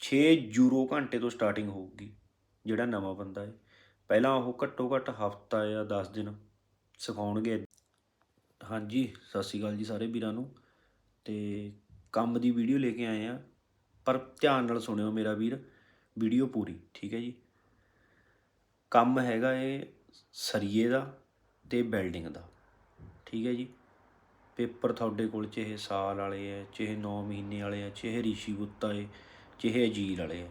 6 euro ਘੰਟੇ ਤੋਂ starting ਹੋਊਗੀ, ਜਿਹੜਾ ਨਵਾਂ ਬੰਦਾ ਹੈ ਪਹਿਲਾਂ ਉਹ ਘੱਟੋ ਘੱਟ ਹਫਤਾ ਜਾਂ 10 ਦਿਨ ਸਿਖਾਉਣਗੇ। ਹਾਂਜੀ, ਸਤਿ ਸ਼੍ਰੀ ਅਕਾਲ ਜੀ ਸਾਰੇ ਵੀਰਾਂ ਨੂੰ। ਤੇ ਕੰਮ ਦੀ ਵੀਡੀਓ ਲੈ ਕੇ ਆਏ ਆ, ਪਰ ਧਿਆਨ ਨਾਲ ਸੁਣਿਓ ਮੇਰਾ ਵੀਰ, ਵੀਡੀਓ ਪੂਰੀ, ਠੀਕ ਹੈ ਜੀ? ਕੰਮ ਹੈਗਾ ਇਹ ਸਰੀਏ ਦਾ ਤੇ ਬਿਲਡਿੰਗ ਦਾ, ਠੀਕ ਹੈ ਜੀ? ਪੇਪਰ ਤੁਹਾਡੇ ਕੋਲ ਚਾਹੇ ਸਾਲ ਵਾਲੇ ਐ ਚਾਹੇ 9 ਮਹੀਨੇ ਵਾਲੇ ਐ ਚਾਹੇ ਰਿਸ਼ੀ ਗੁੱਤਾ ਐ ਚਾਹੇ ਅਜੀਲ ਵਾਲੇ ਐ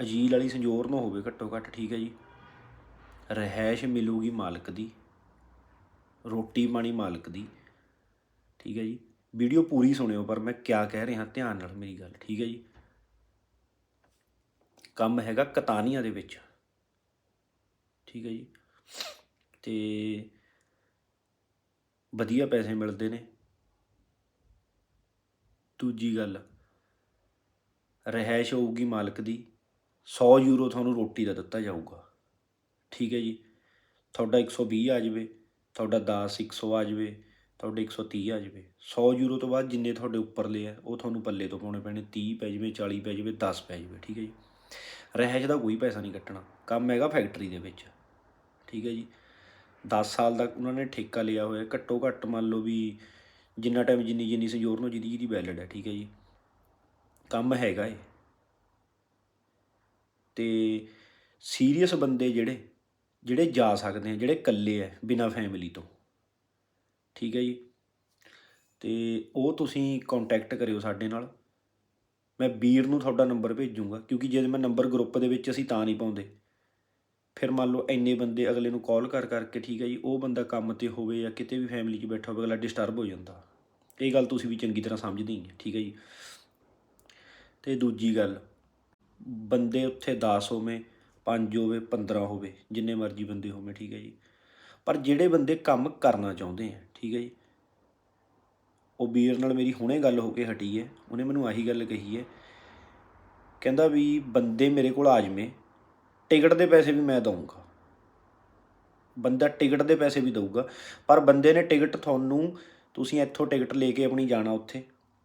ਅਜੀਲ ਵਾਲੀ ਸੰਜੋਰ ਨਾ ਹੋਵੇ ਘੱਟੋ ਘੱਟ, ਠੀਕ ਹੈ ਜੀ? ਰਹਿائش ਮਿਲੂਗੀ ਮਾਲਕ ਦੀ, ਰੋਟੀ ਪਾਣੀ ਮਾਲਕ ਦੀ, ਠੀਕ ਹੈ ਜੀ? ਵੀਡੀਓ ਪੂਰੀ ਸੁਣਿਓ, ਪਰ ਮੈਂ ਕਿਆ ਕਹਿ ਰਿਹਾ, ਧਿਆਨ ਨਾਲ ਮੇਰੀ ਗੱਲ, ਠੀਕ ਹੈ ਜੀ? ਕੰਮ ਹੈਗਾ ਕਤਾਨੀਆਂ ਦੇ ਵਿੱਚ, ਠੀਕ ਹੈ ਜੀ? ਤੇ ਵਧੀਆ ਪੈਸੇ ਮਿਲਦੇ ਨੇ। ਦੂਜੀ ਗੱਲ ਰਹਿائش ਹੋਊਗੀ ਮਾਲਕ ਦੀ 100 ਯੂਰੋ ਤੁਹਾਨੂੰ ਰੋਟੀ ਦਾ ਦਿੱਤਾ ਜਾਊਗਾ। ਠੀਕ ਹੈ ਜੀ, ਤੁਹਾਡਾ 120 ਆ ਜਾਵੇ, ਤੁਹਾਡਾ 10 100 ਆ ਜਾਵੇ, ਤੁਹਾਡੇ 130 ਆ ਜਾਵੇ। 100 ਯੂਰੋ ਤੋਂ ਬਾਅਦ ਜਿੰਨੇ ਤੁਹਾਡੇ ਉੱਪਰਲੇ ਆ, ਉਹ ਤੁਹਾਨੂੰ ਪੱਲੇ ਤੋਂ ਪਾਉਣੇ ਪੈਣੇ 30 ਪੈ ਜਾਵੇ 40 ਪੈ ਜਾਵੇ 10 ਪੈ ਜਾਵੇ, ਠੀਕ ਹੈ ਜੀ। ਰਹਿائش ਦਾ ਕੋਈ ਪੈਸਾ ਨਹੀਂ ਕੱਟਣਾ, ਕੰਮ ਹੈਗਾ ਫੈਕਟਰੀ ਦੇ ਵਿੱਚ, ਠੀਕ ਹੈ ਜੀ। 10 ਸਾਲ ਦਾ ਉਹਨਾਂ ਨੇ ਠੇਕਾ ਲਿਆ ਹੋਇਆ। ਘੱਟੋ ਘੱਟ ਮੰਨ ਲਓ ਵੀ ਜਿੰਨਾ ਟਾਈਮ ਜਿੰਨੀ ਜਿੰਨੀ ਸਜੋਰ ਨੂੰ ਜਿਹਦੀ ਜਿਹਦੀ ਵੈਲਿਡ ਹੈ, ਠੀਕ ਹੈ ਜੀ। ਕੰਮ ਹੈਗਾ ਏ ਤੇ ਸੀਰੀਅਸ ਬੰਦੇ ਜਿਹੜੇ ਜਿਹੜੇ ਜਾ ਸਕਦੇ ਆ, ਜਿਹੜੇ ਇਕੱਲੇ ਆ ਬਿਨਾ ਫੈਮਿਲੀ ਤੋਂ, ਠੀਕ ਹੈ ਜੀ। ਤੇ ਉਹ ਤੁਸੀਂ ਕੰਟੈਕਟ ਕਰਿਓ ਸਾਡੇ ਨਾਲ। ਮੈਂ ਵੀਰ ਨੂੰ ਤੁਹਾਡਾ ਨੰਬਰ ਭੇਜੂੰਗਾ, ਕਿਉਂਕਿ ਜੇ ਮੈਂ ਨੰਬਰ ਗਰੁੱਪ ਦੇ ਵਿੱਚ ਅਸੀਂ ਤਾਂ ਨਹੀਂ ਪਾਉਂਦੇ। ਫਿਰ ਮੰਨ ਲਓ ਇੰਨੇ ਬੰਦੇ ਅਗਲੇ ਨੂੰ ਕਾਲ ਕਰ ਕਰਕੇ ਠੀਕ ਹੈ ਜੀ, ਉਹ ਬੰਦਾ ਕੰਮ ਤੇ ਹੋਵੇ ਜਾਂ ਕਿਤੇ ਵੀ ਫੈਮਿਲੀ 'ਚ ਬੈਠਾ ਹੋਵੇ, ਅਗਲਾ ਡਿਸਟਰਬ ਹੋ ਜਾਂਦਾ। ਇਹ ਗੱਲ ਤੁਸੀਂ ਵੀ ਚੰਗੀ ਤਰ੍ਹਾਂ ਸਮਝਦੇ ਹੀ ਠੀਕ ਹੈ ਜੀ। ਤੇ ਦੂਜੀ ਗੱਲ, ਬੰਦੇ ਉੱਥੇ 10 ਹੋਵੇ 5 ਹੋਵੇ 15 ਹੋਵੇ, ਜਿੰਨੇ ਮਰਜ਼ੀ ਬੰਦੇ ਹੋਵੇ, ਠੀਕ ਹੈ ਜੀ। ਪਰ ਜਿਹੜੇ ਬੰਦੇ ਕੰਮ ਕਰਨਾ ਚਾਹੁੰਦੇ ਆ, ਠੀਕ ਹੈ ਜੀ, ਉਹ ਵੀਰ ਨਾਲ ਮੇਰੀ ਹੁਣੇ ਗੱਲ ਹੋ ਕੇ ਹਟੀ ਹੈ, ਉਹਨੇ ਮੈਨੂੰ ਆਹੀ ਗੱਲ ਕਹੀ ਹੈ। ਕਹਿੰਦਾ ਵੀ ਬੰਦੇ ਮੇਰੇ ਕੋਲ ਆ ਜਵੇਂ ਟਿਕਟ ਦੇ ਪੈਸੇ ਵੀ ਮੈਂ ਦਊਂਗਾ। ਬੰਦਾ ਟਿਕਟ ਦੇ ਪੈਸੇ ਵੀ ਦਊਗਾ। ਪਰ ਬੰਦੇ ਨੇ ਟਿਕਟ ਤੁਹਾਨੂੰ, ਤੁਸੀਂ ਇੱਥੋਂ ਟਿਕਟ ਲੈ ਕੇ ਆਪਣੀ ਜਾਣਾ ਉੱਥੇ।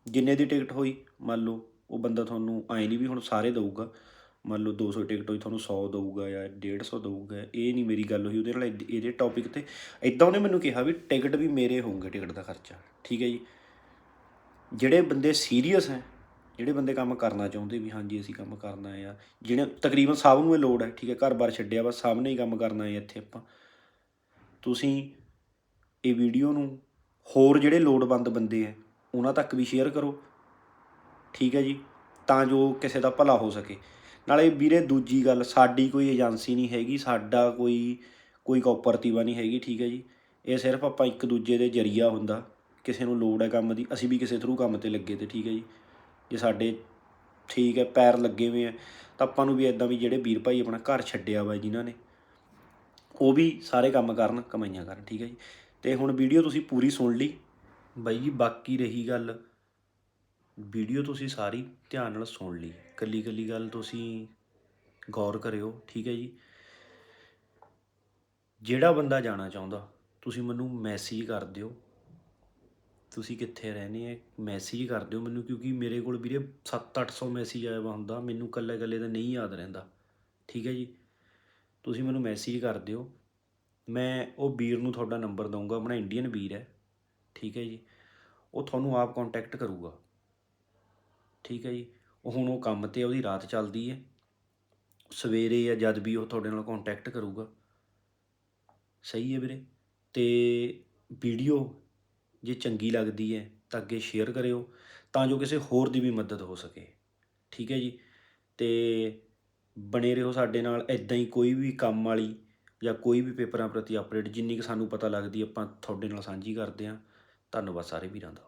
ਜਿੰਨੇ ਦੀ ਟਿਕਟ ਹੋਈ, ਮੰਨ ਲਓ, ਉਹ ਬੰਦਾ ਤੁਹਾਨੂੰ ਐ ਨਹੀਂ ਵੀ ਹੁਣ ਸਾਰੇ ਦਊਗਾ। ਮੰਨ ਲਓ 200 ਟਿਕਟ ਹੋਈ, ਤੁਹਾਨੂੰ 100 ਦਊਗਾ ਜਾਂ 150 ਦਊਗਾ। ਇਹ ਨਹੀਂ ਮੇਰੀ ਗੱਲ ਹੋਈ ਉਹਦੇ ਨਾਲ ਇੱਦ- ਇਹਦੇ ਟੌਪਿਕ ਤੇ। ਇਦਾਂ ਉਹਨੇ ਮੈਨੂੰ ਕਿਹਾ ਵੀ ਟਿਕਟ ਵੀ ਮੇਰੇ ਹੋਣਗੇ ਟਿਕਟ ਦਾ ਖਰਚਾ। ਠੀਕ ਹੈ ਜੀ? ਜਿਹੜੇ ਬੰਦੇ ਸੀਰੀਅਸ ਹੈ ਜਿਹੜੇ ਬੰਦੇ ਕੰਮ ਕਰਨਾ ਚਾਹੁੰਦੇ ਵੀ ਹਾਂਜੀ, ਅਸੀਂ ਕੰਮ ਕਰਨਾ ਹੈ ਆ। ਜਿਹੜੇ ਤਕਰੀਬਨ ਸਭ ਨੂੰ ਇਹ ਲੋੜ ਹੈ, ਠੀਕ ਹੈ, ਘਰ-ਬਾਰ ਛੱਡਿਆ ਵਾ, ਸਭ ਨੇ ਹੀ ਕੰਮ ਕਰਨਾ ਹੈ ਇੱਥੇ ਆਪਾਂ। ਤੁਸੀਂ ਇਹ ਵੀਡੀਓ ਨੂੰ ਹੋਰ ਜਿਹੜੇ ਲੋੜਵੰਦ ਬੰਦੇ ਹੈ, ਉਹਨਾਂ ਤੱਕ ਵੀ ਸ਼ੇਅਰ ਕਰੋ, ਠੀਕ ਹੈ ਜੀ, ਤਾਂ ਜੋ ਕਿਸੇ ਦਾ ਭਲਾ ਹੋ ਸਕੇ। ਨਾਲੇ ਵੀਰੇ, ਦੂਜੀ ਗੱਲ, ਸਾਡੀ ਕੋਈ ਏਜੰਸੀ ਨਹੀਂ ਹੈਗੀ, ਸਾਡਾ ਕੋਈ ਕੋਈ ਕੋਪਰਟਿਵਾ ਨਹੀਂ ਹੈਗੀ, ਠੀਕ ਹੈ ਜੀ। ਇਹ ਸਿਰਫ ਆਪਾਂ ਇੱਕ ਦੂਜੇ ਦੇ ਜਰੀਆ ਹੁੰਦਾ, ਕਿਸੇ ਨੂੰ ਲੋੜ ਹੈ ਕੰਮ ਦੀ, ਅਸੀਂ ਵੀ ਕਿਸੇ ਥਰੂ ਕੰਮ ਤੇ ਲੱਗੇ ਤੇ, ਠੀਕ ਹੈ ਜੀ। ਜੇ ਸਾਡੇ ਠੀਕ ਹੈ, ਪੈਰ ਲੱਗੇ ਹੋਏ ਆ, ਤਾਂ ਆਪਾਂ ਨੂੰ ਵੀ ਇਦਾਂ ਵੀ ਜਿਹੜੇ ਵੀਰ ਭਾਈ ਆਪਣਾ ਘਰ ਛੱਡਿਆ ਵਾ ਜਿਨ੍ਹਾਂ ਨੇ, ਉਹ ਵੀ ਸਾਰੇ ਕੰਮ ਕਰਨ, ਕਮਾਈਆਂ ਕਰਨ, ਠੀਕ ਹੈ ਜੀ। ਤੇ ਹੁਣ ਵੀਡੀਓ ਤੁਸੀਂ ਪੂਰੀ ਸੁਣ ਲਈ। ਬਾਈ ਜੀ, ਬਾਕੀ ਰਹੀ ਗੱਲ, ਵੀਡੀਓ ਤੁਸੀਂ ਸਾਰੀ ਧਿਆਨ ਨਾਲ ਸੁਣ ਲਈ। ਕੱਲੀ ਕੱਲੀ ਗੱਲ ਤੁਸੀਂ ਗੌਰ ਕਰਿਓ, ਠੀਕ ਹੈ ਜੀ। ਜਿਹੜਾ ਬੰਦਾ ਜਾਣਾ ਚਾਹੁੰਦਾ, ਤੁਸੀਂ ਮੈਨੂੰ ਮੈਸੇਜ ਕਰ ਦਿਓ। ਤੁਸੀਂ ਕਿੱਥੇ ਰਹਿੰਦੇ ਆ ਮੈਸੇਜ ਕਰ ਦਿਓ ਮੈਨੂੰ, ਕਿਉਂਕਿ ਮੇਰੇ ਕੋਲ ਵੀਰੇ 7-800 ਮੈਸੇਜ ਆਇਆ ਵਾ ਹੁੰਦਾ, ਮੈਨੂੰ ਕੱਲੇ ਕੱਲੇ ਦਾ ਨਹੀਂ ਯਾਦ ਰਹਿੰਦਾ। ਠੀਕ ਹੈ ਜੀ? ਤੁਸੀਂ ਮੈਨੂੰ ਮੈਸੇਜ ਕਰ ਦਿਓ। ਮੈਂ ਉਹ ਵੀਰ ਨੂੰ ਤੁਹਾਡਾ ਨੰਬਰ ਦਊਂਗਾ, ਆਪਣਾ ਇੰਡੀਅਨ ਵੀਰ ਹੈ। ਠੀਕ ਹੈ ਜੀ? ਉਹ ਤੁਹਾਨੂੰ ਆਪ ਕੰਟੈਕਟ ਕਰੂਗਾ। ਠੀਕ ਹੈ ਜੀ? ਉਹ ਹੁਣ ਉਹ ਕੰਮ ਤੇ ਉਹਦੀ ਰਾਤ ਚੱਲਦੀ ਹੈ। ਸਵੇਰੇ ਜਾਂ ਜਦ ਵੀ ਉਹ ਤੁਹਾਡੇ ਨਾਲ ਕੰਟੈਕਟ ਕਰੂਗਾ। ਸਹੀ ਹੈ ਵੀਰੇ? ਤੇ ਵੀਡੀਓ ਜੇ ਚੰਗੀ ਲੱਗਦੀ ਹੈ ਤਾਂ ਅੱਗੇ ਸ਼ੇਅਰ ਕਰਿਓ, ਤਾਂ ਜੋ ਕਿਸੇ ਹੋਰ ਦੀ ਵੀ ਮਦਦ ਹੋ ਸਕੇ। ਠੀਕ ਹੈ ਜੀ? ਤੇ ਬਣੇ ਰਹੋ ਸਾਡੇ ਨਾਲ ਇਦਾਂ ਹੀ ਕੋਈ ਵੀ ਕੰਮ ਵਾਲੀ ਜਾਂ ਕੋਈ ਵੀ ਪੇਪਰਾਂ ਪ੍ਰਤੀ ਅਪਡੇਟ ਜਿੰਨੀ ਕਿ ਸਾਨੂੰ ਪਤਾ ਲੱਗਦੀ, ਆਪਾਂ ਤੁਹਾਡੇ ਨਾਲ ਸਾਂਝੀ ਕਰਦੇ ਹਾਂ। ਧੰਨਵਾਦ ਸਾਰੇ ਵੀਰਾਂ ਦਾ।